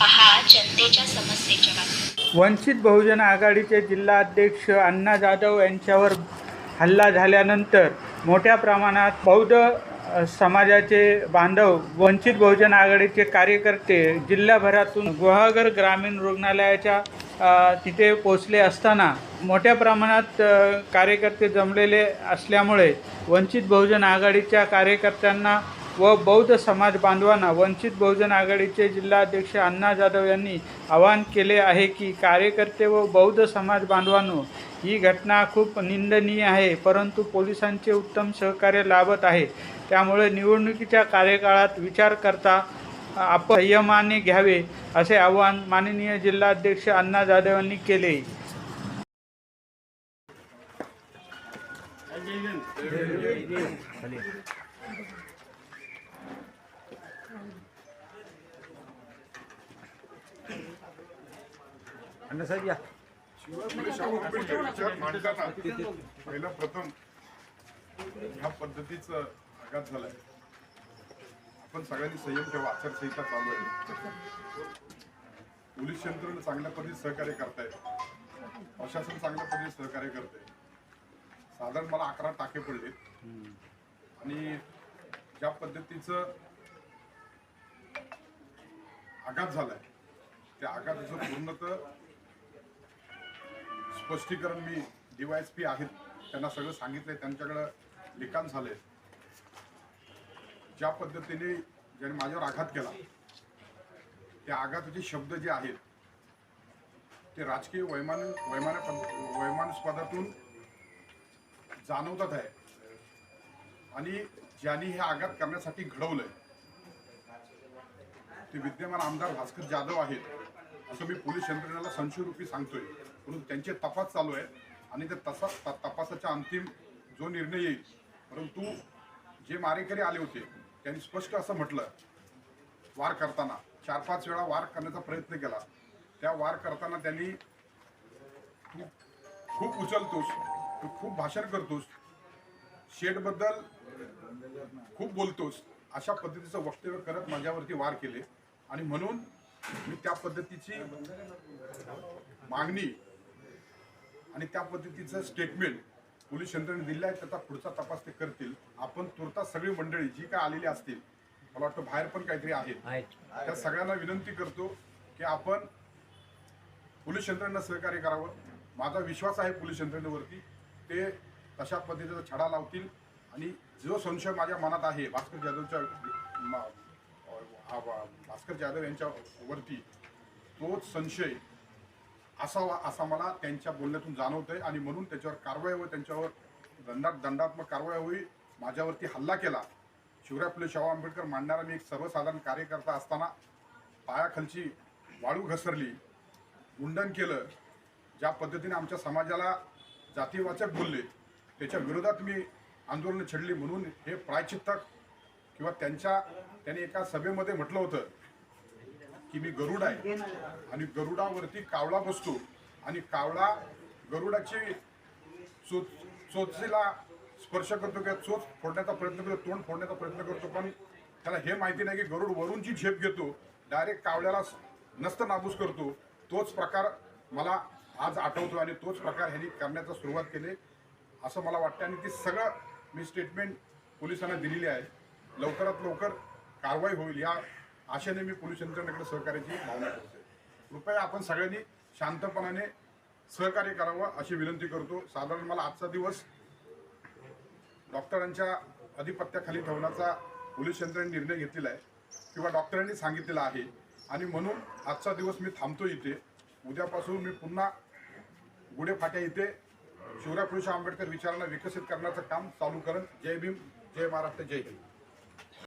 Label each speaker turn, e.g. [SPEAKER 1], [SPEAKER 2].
[SPEAKER 1] पहा जनतेच्या समस्येच्या बातम्या.
[SPEAKER 2] वंचित बहुजन आघाडीचे जिल्हाध्यक्ष अण्णा जाधव यांच्यावर हल्ला झाल्यानंतर मोठ्या प्रमाणात बौद्ध समाजाचे बांधव वंचित बहुजन आघाडीचे कार्यकर्ते जिल्हाभरातून गुहागर ग्रामीण रुग्णालयाच्या तिथे पोचले असताना मोठ्या प्रमाणात कार्यकर्ते जमलेले असल्यामुळे वंचित बहुजन आघाडीच्या कार्यकर्त्यांना व बौद्ध समाज बांधवांना वंचित बहुजन आघाडीचे जिल्हाध्यक्ष अण्णा जाधव यांनी आवाहन केले आहे की कार्यकर्ते व बौद्ध समाज बांधवांनो ही घटना खूप निंदनीय आहे परंतु पोलिसांचे उत्तम सहकार्य लाभत आहे. त्यामुळे निवडणुकीच्या कार्यकाळात विचार करता आपण संयमाने घ्यावे असे आवाहन माननीय जिल्हाध्यक्ष अण्णा जाधव यांनी केले.
[SPEAKER 3] शिवाय आंबेडकर विचार मांडताना पहिला प्रथम ह्या पद्धतीचं आघात झालाय आपण सगळ्यांनी संयम ठेवा आचारसंहिता चालू आहे पोलीस यंत्रणा चांगल्या पद्धतीने सहकार्य करतायत प्रशासन चांगल्या पद्धतीने सहकार्य करते साधारण मला अकरा टाके पडले आणि ज्या पद्धतीचं आघात झालाय त्या आघाताचं पूर्णतः स्पष्टीकरण मी डीवायएसपी आहेत त्यांना सगळं सांगितलंय त्यांच्याकडं लिखाण झालंय. ज्या पद्धतीने ज्याने माझ्यावर आघात केला त्या आघाताचे शब्द जे आहेत ते राजकीय वैमान वैमान वैमानस्पदातून जाणवतात आहे. आणि ज्यांनी हे आघात करण्यासाठी घडवलंय ते विद्यमान आमदार भास्कर जाधव आहेत. असं मी पोलीस यंत्रणेला संशयरूपी सांगतोय. म्हणून त्यांचे तपास चालू आहे आणि ते तसा त- अंतिम जो निर्णय येईल परंतु जे मारेकरी आले होते त्यांनी स्पष्ट असं म्हटलं. वार करताना चार पाच वेळा वार करण्याचा प्रयत्न केला. त्या वार करताना त्यांनी तू खूप उचलतोस तू खूप भाषण करतोस शेडबद्दल खूप बोलतोस अशा पद्धतीचं वक्तव्य करत माझ्यावरती वार केले. आणि म्हणून मी त्या पद्धतीची मागणी आणि त्या पद्धतीचं स्टेटमेंट पोलीस यंत्रणेने दिलं आहे त्याचा पुढचा तपास ते करतील. आपण तुर्तास सगळी मंडळी जी काय आलेली असतील मला वाटतं बाहेर पण काहीतरी आहेत. त्या सगळ्यांना विनंती करतो की आपण पोलीस यंत्रणेला सहकार्य करावं. माझा विश्वास आहे पोलीस यंत्रणेवरती. ते तशा पद्धतीचा छडा लावतील. आणि जो संशय माझ्या मनात आहे भास्कर जाधवच्या हा भास्कर जाधव यांच्या वरती तोच संशय असावा असा मला त्यांच्या बोलण्यातून जाणवत आहे आणि म्हणून त्याच्यावर कारवाई व त्यांच्यावर दंडात दंडात्मक कारवाई होईल माझ्यावरती हल्ला केला. शिवराय फुले शाहू आंबेडकर मांडणारा मी एक सर्वसाधारण कार्यकर्ता असताना पायाखालची वाळू घसरली मुंडन केलं ज्या पद्धतीने आमच्या समाजाला जातीवाचक बोलले त्याच्या विरोधात मी आंदोलन छेडली म्हणून हे प्रायचित्तक किंवा त्यांच्या त्यांनी एका सभेमध्ये म्हटलं होतं की मी गरुड आहे. आणि गरुडावरती कावळा बसतो. आणि कावळा गरुडाची चोच चोचीला स्पर्श करतो किंवा चोच फोडण्याचा प्रयत्न करतो तोंड फोडण्याचा प्रयत्न करतो. पण त्याला हे माहिती नाही की गरुड वरूनची झेप घेतो डायरेक्ट कावळ्याला नस्त नाबूस करतो. तोच प्रकार मला आज आठवतो आणि तोच प्रकार ह्यांनी करण्याचा सुरुवात केली. असं मला वाटतं आणि ते सगळं मी स्टेटमेंट पोलिसांना दिलेली आहे. लवकरात लवकर कारवाई होईल. या आशेने मी पोलीस यंत्रणेकडे सहकार्याची भावना करते कृपया आपण सगळ्यांनी शांतपणाने सहकार्य करावं अशी विनंती करतो. साधारण मला आजचा दिवस डॉक्टरांच्या अधिपत्याखाली ठेवण्याचा पोलीस यंत्रणेने निर्णय घेतलेला आहे किंवा डॉक्टरांनी सांगितलेला आहे. आणि म्हणून आजचा दिवस मी थांबतो इथे. उद्यापासून मी पुन्हा गुढेफाट्या इथे शिवराय पुरुष आंबेडकर विचारांना विकसित करण्याचं काम चालू करेन. जय भीम जय महाराष्ट्र जय हिंद.